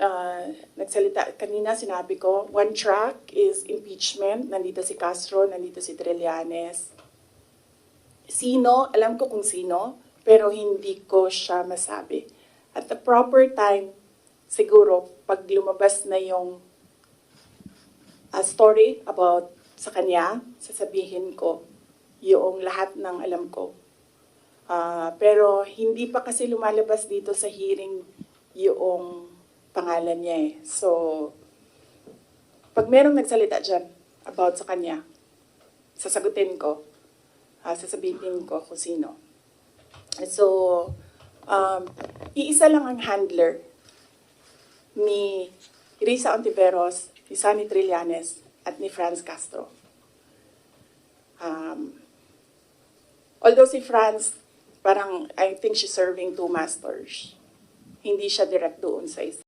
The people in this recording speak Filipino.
uh, nagsalita, kanina sinabi ko, one track is impeachment. Nandito si Castro, nandito si Trillanes. Sino, alam ko kung sino, pero hindi ko siya masabi. At the proper time, siguro, pag lumabas na yung uh, story about sa kanya, sasabihin ko yung lahat ng alam ko. Ah, pero hindi pa kasi lumalabas dito sa hearing yung pangalan niya eh. So, pag merong nagsalita dyan about sa kanya, sasagutin ko, ah, sasabihin ko kung sino. So, um, iisa lang ang handler ni Risa Ontiveros, ni Sunny Trillanes, at ni Franz Castro. Um, although si Franz, parang I think she's serving two masters. Hindi siya direct doon sa isa.